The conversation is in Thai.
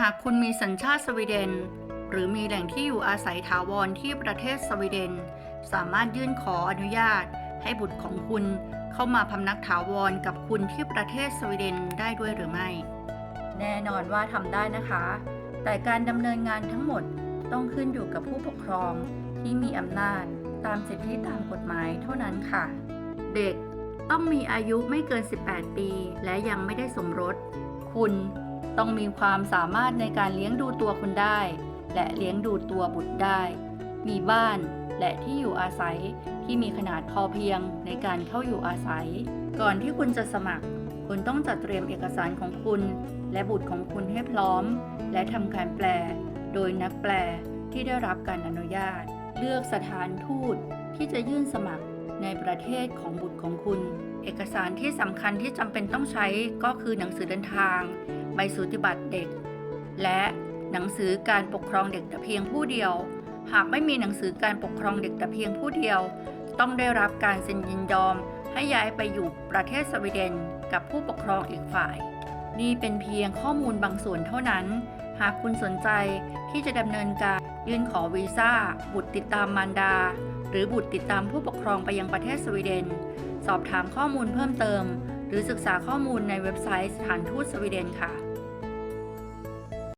หากคุณมีสัญชาติสวีเดน หรือมีแหล่งที่อยู่อาศัยถาวรที่ประเทศสวีเดน สามารถยื่นขออนุญาต ให้บุตรของคุณเข้ามาพำนักถาวรกับคุณที่ประเทศสวีเดนได้ด้วยหรือไม่ แน่นอนว่าทำได้นะคะ แต่การดำเนินงานทั้งหมดต้องขึ้นอยู่กับผู้ปกครองที่มีอำนาจตามสิทธิตามกฎหมายเท่านั้นค่ะ เด็กต้องมีอายุไม่เกิน 18 ปี และยังไม่ได้สมรส คุณ ต้องมีความสามารถในการเลี้ยงดูตัวคุณได้ และเลี้ยงดูตัวบุตรได้ มีบ้านและที่อยู่อาศัยที่มีขนาดพอเพียงในการเข้าอยู่อาศัย ก่อนที่คุณจะสมัคร คุณต้องจัดเตรียมเอกสารของคุณ และบุตรของคุณให้พร้อม และทำการแปล โดยนักแปลที่ได้รับการอนุญาต เลือกสถานทูตที่จะยื่นสมัครในประเทศของบุตรของคุณ เอกสารที่สำคัญที่จำเป็นต้องใช้ก็คือหนังสือเดินทาง ใบสูติบัตรเด็ก และหนังสือการปกครองเด็กแต่เพียงผู้เดียว หากไม่มีหนังสือการปกครองเด็กแต่เพียงผู้เดียว ต้องได้รับการเซ็นยินยอม ให้ย้ายไปอยู่ประเทศสวีเดน กับผู้ปกครองอีกฝ่าย นี่เป็นเพียงข้อมูลบางส่วนเท่านั้น หากคุณสนใจที่จะดำเนินการยื่นขอวีซ่าบุตรติดตามมารดา หรือบุตรติดตามผู้ปกครองไปยังประเทศสวีเดน สอบถามข้อมูลเพิ่มเติม หรือศึกษาข้อมูลในเว็บไซต์สถานทูตสวีเดนค่ะ